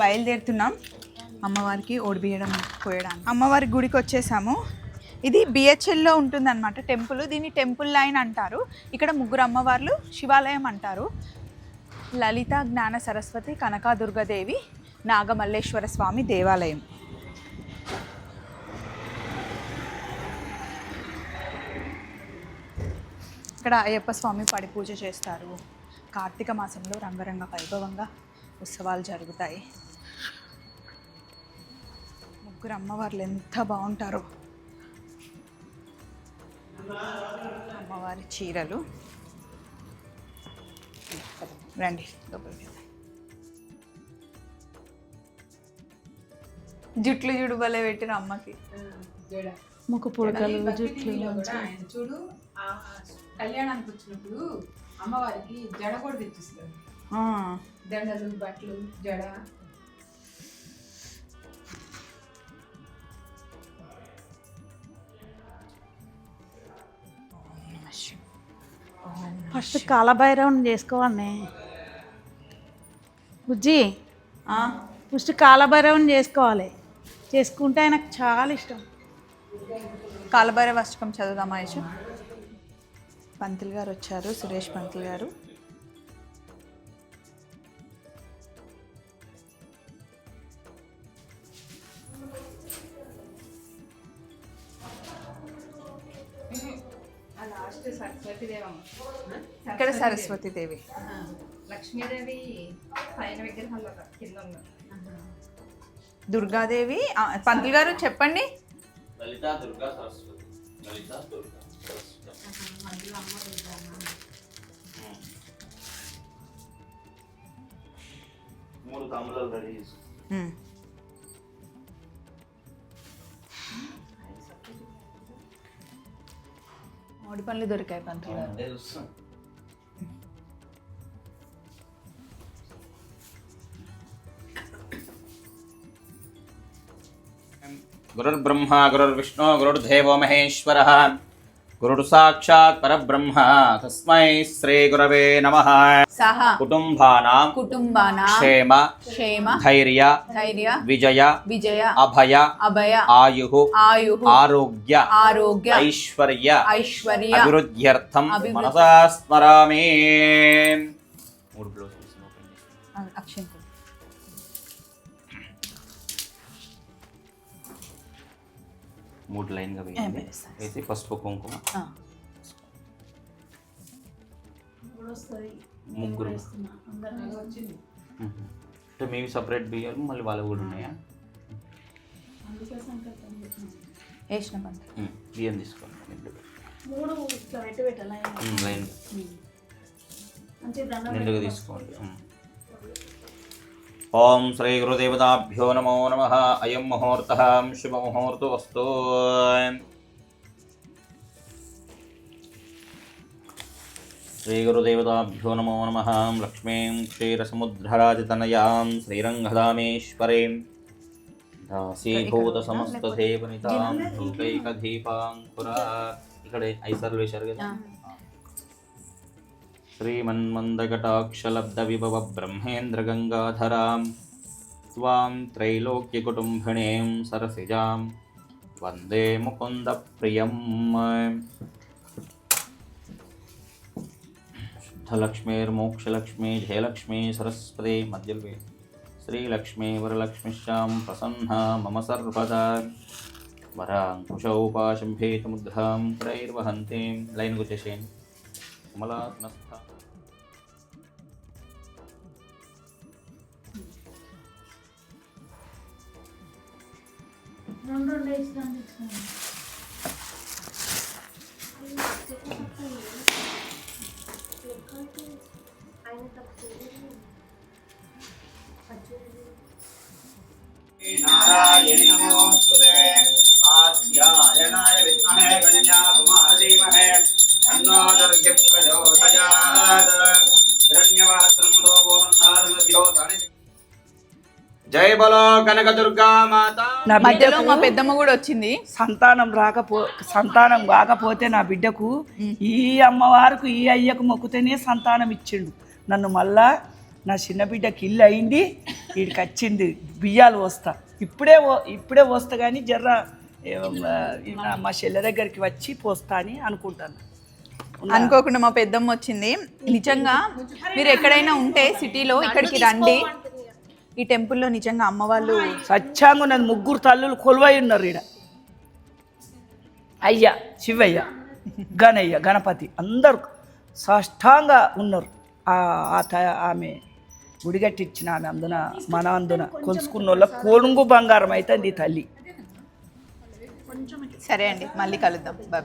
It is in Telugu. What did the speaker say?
బయలుదేరుతున్నాం. అమ్మవారికి ఓడిబియడం పోయడానికి. అమ్మవారి గుడికి వచ్చేసాము. ఇది బిహెచ్ఎల్లో ఉంటుందన్నమాట టెంపుల్. దీన్ని టెంపుల్ లైన్ అంటారు. ఇక్కడ ముగ్గురు అమ్మవార్లు శివాలయం అంటారు. లలిత జ్ఞాన సరస్వతి కనకాదుర్గదేవి నాగమల్లేశ్వర స్వామి దేవాలయం. ఇక్కడ అయ్యప్ప స్వామి పడి పూజ చేస్తారు. కార్తీక మాసంలో రంగరంగ వైభవంగా ఉత్సవాలు జరుగుతాయి. ముగ్గురు అమ్మవార్లు ఎంత బాగుంటారో. అమ్మవారి చీరలు. రండి లోపలికి. జుట్లు జుడు భలే పెట్టిన అమ్మకి. ముక్కు పుడకలు జుట్లు చూడు ఆ కళ్యాణానికి వచ్చినప్పుడు అమ్మవారికి జడ కూడా తెచ్చిస్తారు. ఆ, దండలు బట్టలు జడ. ఫస్ట్ కాలభైరవం చేసుకోవాలి బుజ్జి ఫస్ట్ కాలభైరవం చేసుకోవాలి. చేసుకుంటే ఆయనకు చాలా ఇష్టం. కాలభైరవ అష్టకం చదువుదామా పంతులు గారు వచ్చారు సురేష్ పంతులు గారు. ఇక్కడ సరస్వతి దేవి లక్ష్మీదేవి పైన విగ్రహంలో కింద దుర్గాదేవి పంతులు గారు చెప్పండి. లలిత దుర్గా సరస్వతి. లలిత దుర్గా సరస్వతి. మూడు తాంబూలాలు రెడీ చేసుకో ఉమ్. మామిడి పండ్లు దొరికాయి పంతులు గారు అదే చూస్తాం గురుర్బ్రహ్మ గురుర్విష్ణు గురుర్దేవో మహేశ్వర గురుడు సాక్షాత్ పరబ్రహ్మ. తస్మై శ్రీ గురవే నమ. సహ. కుటుంబానాం. కుటుంబానా. క్షేమ. క్షేమ. ధైర్య. ధైర్య. విజయ. విజయ. అభయ. అభయ. ఆయు ఆయు ఆరోగ్య. ఆరోగ్య. ఐశ్వర్య. ఐశ్వర్య. అభివృద్ధ్యర్థం. అభివృద్ధి. మనసా స్మరామి. మూడు మూడు లైన్గా ఏం వేయండి. వేసి పసుపు కుంకుమ. ముగ్గురు. వచ్చింది. మ్మ్. అంటే మీవి సపరేట్ బియ్యాలు మళ్ళీ వాళ్ళు కూడా ఉన్నాయా? మ్మ్. బియ్యం తీసుకోండి మ్మ్, నిండుగా తీసుకోండి. మ్మ్. ఓం శ్రీ గురుదేవతాభ్యో నమో నమ. అయం ముహూర్త. శుభముహూర్త వస్తు శ్రీ గురుదేవతాభ్యో నమో నమ. లక్ష్మీం క్షీరసముద్రరాజతనయాం శ్రీరంగధామేశ్వరీం దాసీభూత సమస్తదేవనితాం లోకైకదీపాంకురా ఇక్కడ ఐసర్లు వేశారు కదా? श्रीमन्मन्दकटाक्षलब्धविभव ब्रह्मेन्द्रगङ्गाधरां त्वां त्रैलोक्यकुटुम्बिणीं सरसिजां, वंदे मुकुन्दप्रियम्। शुद्धलक्ष्मीर्मोक्षलक्ष्मी, जयलक्ष्मी, सरस्वती, मध्यल्वे, श्रीलक्ष्मी, वरलक्ष्मीश्यां प्रसन्ना, मम सर्वदा। वराङ्कुशौपाशम्भेतमुद्रां क्रैर्वहन्तीं लैन् गुचेशेन् कमलात्मस्था नारायणि नमोऽस्तुते आस्यायनाय विद्महे कन्याकुमारीमहे तन्नो दुर्गे प्रचोदयात् हिरण्यवात्रं लोकोन्नादमध्योधनि జై బలో కనక దుర్గా మాత. నా మధ్యలో మా పెద్దమ్మ కూడా వచ్చింది. సంతానం రాకపో సంతానం కాకపోతే నా బిడ్డకు ఈ అమ్మవారికి ఈ అయ్యకు మొక్కుతేనే సంతానం ఇచ్చిండు. నన్ను మళ్ళా నా చిన్న బిడ్డకి ఇల్లు అయింది వీడికి వచ్చింది బియ్యాలు వస్తా ఇప్పుడే ఇప్పుడే వస్తా కానీ జర్ర మా చెల్లె దగ్గరికి వచ్చి పోస్తా అని అనుకుంటాను. అనుకోకుండా మా పెద్దమ్మ వచ్చింది. నిజంగా మీరు ఎక్కడైనా ఉంటే సిటీలో ఇక్కడికి రండి. ఈ టెంపుల్లో నిజంగా అమ్మ వాళ్ళు సత్యాంగా ఉన్నది ముగ్గురు తల్లులు కొలువై ఉన్నారు ఈడ. అయ్య శివయ్య గణయ్య గణపతి అందరు సాష్టాంగా ఉన్నారు. ఆ- ఆ త- ఆమె గుడిగట్టిచ్చిన ఆమె అందున మన అందున కొలుసుకున్న వాళ్ళ కొనుగు బంగారం అయితే ఈ తల్లి. సరే అండి మళ్ళీ కలుద్దాం. Bye bye.